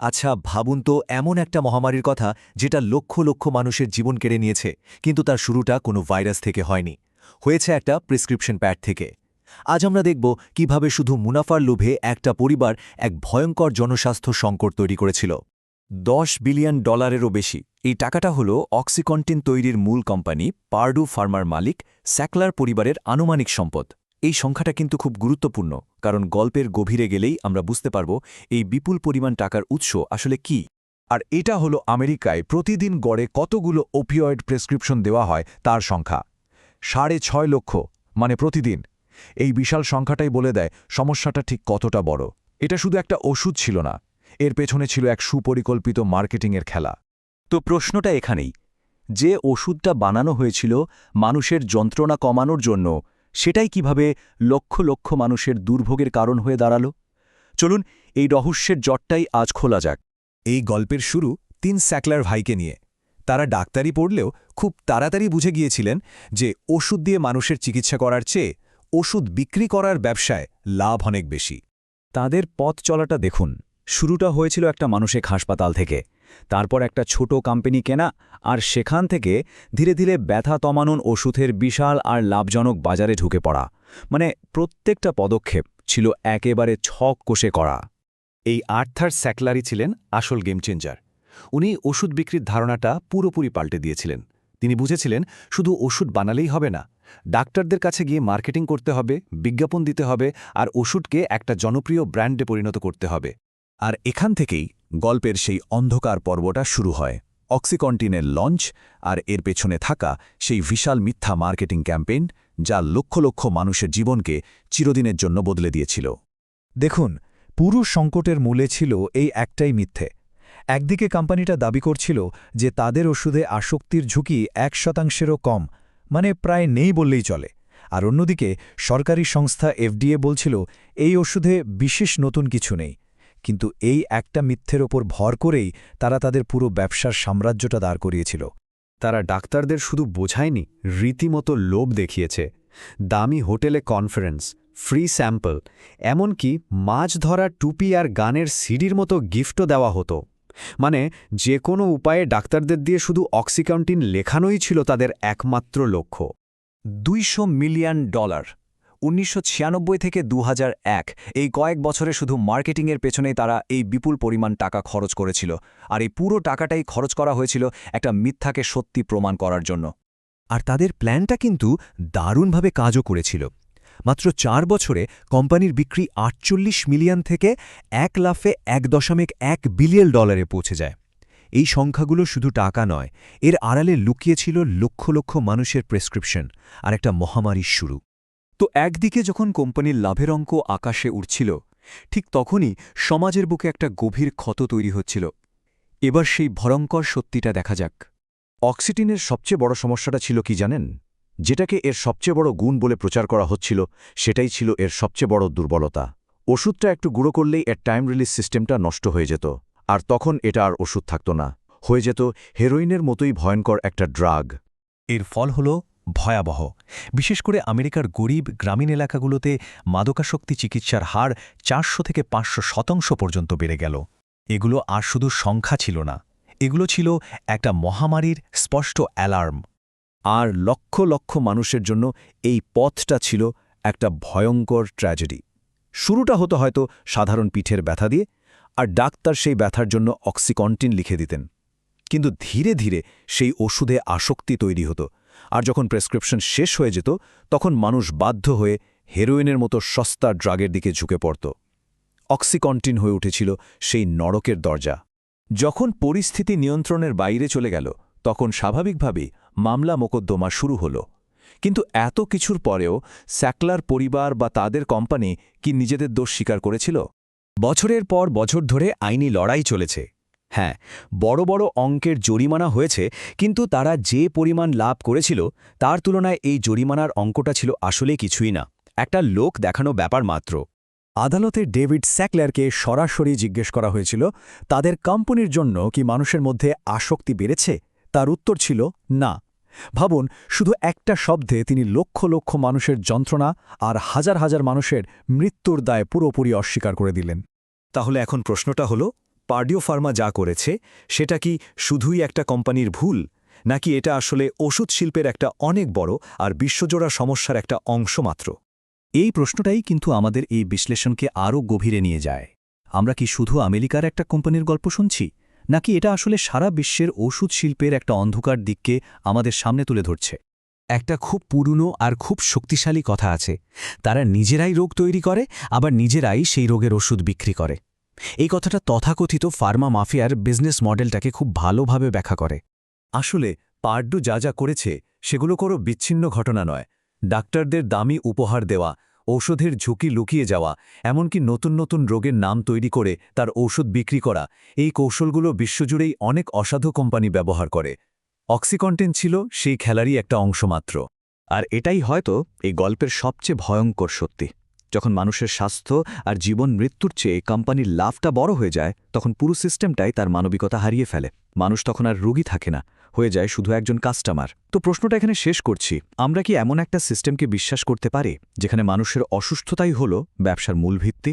আচ্ছা ভাবুন তো, এমন একটা মহামারীর কথা যেটা লক্ষ লক্ষ মানুষের জীবন কেড়ে নিয়েছে, কিন্তু তার শুরুটা কোনো ভাইরাস থেকে হয়নি। হয়েছে একটা প্রেসক্রিপশন প্যাড থেকে। আজ আমরা দেখব কীভাবে শুধু মুনাফার লোভে একটা পরিবার এক ভয়ঙ্কর জনস্বাস্থ্য সংকট তৈরি করেছিল। দশ বিলিয়ন ডলারেরও বেশি। এই টাকাটা হল অক্সিকন্টিন তৈরির মূল কোম্পানি পার্ডু ফার্মার মালিক স্যাকলার পরিবারের আনুমানিক সম্পদ। এই সংখ্যাটা কিন্তু খুব গুরুত্বপূর্ণ, কারণ গল্পের গভীরে গেলেই আমরা বুঝতে পারব এই বিপুল পরিমাণ টাকার উৎস আসলে কি। আর এটা হলো আমেরিকায় প্রতিদিন গড়ে কতগুলো ওপিওয়েড প্রেসক্রিপশন দেওয়া হয় তার সংখ্যা। সাড়ে ছয় লক্ষ মানে প্রতিদিন। এই বিশাল সংখ্যাটাই বলে দেয় সমস্যাটা ঠিক কতটা বড়। এটা শুধু একটা ওষুধ ছিল না, এর পেছনে ছিল এক সুপরিকল্পিত মার্কেটিংয়ের খেলা। তো প্রশ্নটা এখানেই, যে ওষুধটা বানানো হয়েছিল মানুষের যন্ত্রণা কমানোর জন্য সেটাই কীভাবে লক্ষ লক্ষ মানুষের দুর্ভোগের কারণ হয়ে দাঁড়াল? চলুন, এই রহস্যের জটটাই আজ খোলা যাক। এই গল্পের শুরু তিন স্যাকলার ভাইকে নিয়ে। তারা ডাক্তারি পড়লেও খুব তাড়াতাড়ি বুঝে গিয়েছিলেন যে ওষুধ দিয়ে মানুষের চিকিৎসা করার চেয়ে ওষুধ বিক্রি করার ব্যবসায় লাভ অনেক বেশি। তাদের পথ চলাটা দেখুন। শুরুটা হয়েছিল একটা মানসিক হাসপাতাল থেকে। তারপর একটা ছোট কোম্পানি কেনা, আর সেখান থেকে ধীরে ধীরে ব্যথা তমানুন ওষুধের বিশাল আর লাভজনক বাজারে ঢুকে পড়া। মানে প্রত্যেকটা পদক্ষেপ ছিল একেবারে ছক কোষে করা। এই আর্থার স্যাকলারি ছিলেন আসল গেম চেঞ্জার উনি ওষুধ বিক্রির ধারণাটা পুরোপুরি পাল্টে দিয়েছিলেন। তিনি বুঝেছিলেন, শুধু ওষুধ বানালেই হবে না, ডাক্তারদের কাছে গিয়ে মার্কেটিং করতে হবে, বিজ্ঞাপন দিতে হবে, আর ওষুধকে একটা জনপ্রিয় ব্র্যান্ডে পরিণত করতে হবে। আর এখান থেকেই গল্পের সেই অন্ধকার পর্বটা শুরু হয়। অক্সিকন্টিনের লঞ্চ আর এর পেছনে থাকা সেই বিশাল মিথ্যা মার্কেটিং ক্যাম্পেইন যা লক্ষ লক্ষ মানুষের জীবনকে চিরদিনের জন্য বদলে দিয়েছিল। দেখুন, পুরো সংকটের মূলে ছিল এই একটাই মিথ্যে। একদিকে কোম্পানিটা দাবি করছিল যে তাদের ওষুধে আসক্তির ঝুঁকি এক শতাংশেরও কম মানে প্রায় নেই বললেই চলে। আর অন্যদিকে সরকারি সংস্থা এফডিএ বলছিল, এই ওষুধে বিশেষ নতুন কিছু নেই। কিন্তু এই একটা মিথ্যের ওপর ভর করেই তারা তাদের পুরো ব্যবসার সাম্রাজ্যটা দাঁড় করিয়েছিল। তারা ডাক্তারদের শুধু বোঝায়নি, রীতিমতো লোভ দেখিয়েছে। দামি হোটেলে কনফারেন্স, ফ্রি স্যাম্পল, এমনকি মাছ ধরা টুপি আর গানের সিডির মতো গিফটও দেওয়া হতো। মানে যে কোনো উপায়ে ডাক্তারদের দিয়ে শুধু অক্সিকাউন্টিন লেখানোই ছিল তাদের একমাত্র লক্ষ্য। দুইশো মিলিয়ন ডলার। উনিশশো ছিয়ানব্বই থেকে দু হাজার এক, এই কয়েক বছরে শুধু মার্কেটিংয়ের পেছনেই তারা এই বিপুল পরিমাণ টাকা খরচ করেছিল, আর এই পুরো টাকাটাই খরচ করা হয়েছিল একটা মিথ্যাকে সত্যি প্রমাণ করার জন্য। আর তাদের প্ল্যানটা কিন্তু দারুণভাবে কাজও করেছিল। মাত্র চার বছরে কোম্পানির বিক্রি আটচল্লিশ মিলিয়ন থেকে এক লাফে এক দশমিক এক বিলিয়ন ডলারে পৌঁছে যায়। এই সংখ্যাগুলো শুধু টাকা নয়, এর আড়ালে লুকিয়েছিল লক্ষ লক্ষ মানুষের প্রেসক্রিপশন, আর একটা মহামারীর শুরু। তো একদিকে যখন কোম্পানির লাভের অঙ্ক আকাশে উঠছিল ঠিক তখনই সমাজের বুকে একটা গভীর ক্ষত তৈরি হচ্ছিল। এবার সেই ভয়ঙ্কর সত্যিটা দেখা যাক। অক্সিটিনের সবচেয়ে বড় সমস্যাটা ছিল কি জানেন? যেটাকে এর সবচেয়ে বড় গুণ বলে প্রচার করা হচ্ছিল, সেটাই ছিল এর সবচেয়ে বড় দুর্বলতা। ওষুধটা একটু গুঁড়ো করলেই এর টাইম রিলিজ সিস্টেমটা নষ্ট হয়ে যেত, আর তখন এটা আর ওষুধ থাকত না। হয়ে যেত হেরোইনের মতোই ভয়ঙ্কর একটা ড্রাগ। এর ফল হল ভয়াবহ। বিশেষ করে আমেরিকার গরিব গ্রামীণ এলাকাগুলোতে মাদকাসক্তি চিকিৎসার হার চারশো থেকে পাঁচশো শতাংশ পর্যন্ত বেড়ে গেল। এগুলো আর শুধু সংখ্যা ছিল না, এগুলো ছিল একটা মহামারীর স্পষ্ট অ্যালার্ম। আর লক্ষ লক্ষ মানুষের জন্য এই পথটা ছিল একটা ভয়ঙ্কর ট্র্যাজেডি। শুরুটা হতো হয়তো সাধারণ পিঠের ব্যথা দিয়ে, আর ডাক্তার সেই ব্যথার জন্য অক্সিকন্টিন লিখে দিতেন। কিন্তু ধীরে ধীরে সেই ওষুধে আসক্তি তৈরি হতো আর যখন প্রেসক্রিপশন শেষ হয়ে যেত, তখন মানুষ বাধ্য হয়ে হেরোইনের মতো সস্তা ড্রাগের দিকে ঝুঁকে পড়ত। অক্সিকন্টিন হয়ে উঠেছিল সেই নরকের দরজা। যখন পরিস্থিতি নিয়ন্ত্রণের বাইরে চলে গেল, তখন স্বাভাবিকভাবেই মামলা মোকদ্দমা শুরু হল। কিন্তু এত কিছুর পরেও স্যাকলার পরিবার বা তাদের কোম্পানি কি নিজেদের দোষ স্বীকার করেছিল? বছরের পর বছর ধরে আইনি লড়াই চলেছে। হ্যাঁ বড় বড় অঙ্কের জরিমানা হয়েছে, কিন্তু তারা যে পরিমাণ লাভ করেছিল, তার তুলনায় এই জরিমানার অঙ্কটা ছিল আসলে কিছুই না। একটা লোক দেখানো ব্যাপার মাত্র। আদালতে ডেভিড স্যাকলারকে সরাসরি জিজ্ঞেস করা হয়েছিল, তাদের কোম্পানির জন্য কি মানুষের মধ্যে আসক্তি বেড়েছে? তার উত্তর ছিল, না। ভাবুন, শুধু একটা শব্দে তিনি লক্ষ লক্ষ মানুষের যন্ত্রণা আর হাজার হাজার মানুষের মৃত্যুর দায় পুরোপুরি অস্বীকার করে দিলেন। তাহলে এখন প্রশ্নটা হল পার্ডিও ফার্মা যা করেছে, সেটা কি শুধুই একটা কোম্পানির ভুল? নাকি এটা আসলে ওষুধ শিল্পের একটা অনেক বড় আর বিশ্বজোড়া সমস্যার একটা অংশ মাত্র? এই প্রশ্নটাই কিন্তু আমাদের এই বিশ্লেষণকে আরও গভীরে নিয়ে যায়। আমরা কি শুধু আমেরিকার একটা কোম্পানির গল্প শুনছি? নাকি এটা আসলে সারা বিশ্বের ওষুধ শিল্পের একটা অন্ধকার দিককে আমাদের সামনে তুলে ধরছে? একটা খুব পুরনো আর খুব শক্তিশালী কথা আছে। তারা নিজেরাই রোগ তৈরি করে, আবার নিজেরাই সেই রোগের ওষুধ বিক্রি করে। এই কথাটা তথাকথিত ফার্মা মাফিয়ার বিজনেস মডেলটাকে খুব ভালোভাবে ব্যাখ্যা করে। আসলে, পার্ডু যা যা করেছে, সেগুলো কোনো বিচ্ছিন্ন ঘটনা নয়। ডাক্তারদের দামি উপহার দেওয়া, ঔষধের ঝুঁকি লুকিয়ে যাওয়া, এমনকি নতুন নতুন রোগের নাম তৈরি করে তার ঔষধ বিক্রি করা, এই কৌশলগুলো বিশ্বজুড়েই অনেক অসাধু কোম্পানি ব্যবহার করে। অক্সিকন্টেন ছিল সেই খেলারই একটা অংশমাত্র। আর এটাই হয়তো এই গল্পের সবচেয়ে ভয়ঙ্কর সত্যি। যখন মানুষের স্বাস্থ্য আর জীবন মৃত্যুর চেয়ে কোম্পানির লাভটা বড় হয়ে যায়, তখন পুরো সিস্টেমটাই তার মানবিকতা হারিয়ে ফেলে। মানুষ তখন আর রোগী থাকে না, হয়ে যায় শুধু একজন কাস্টমার তো প্রশ্নটা এখানে শেষ করছি, আমরা কি এমন একটা সিস্টেমকে বিশ্বাস করতে পারি, যেখানে মানুষের অসুস্থতাই হল ব্যবসার মূল ভিত্তি?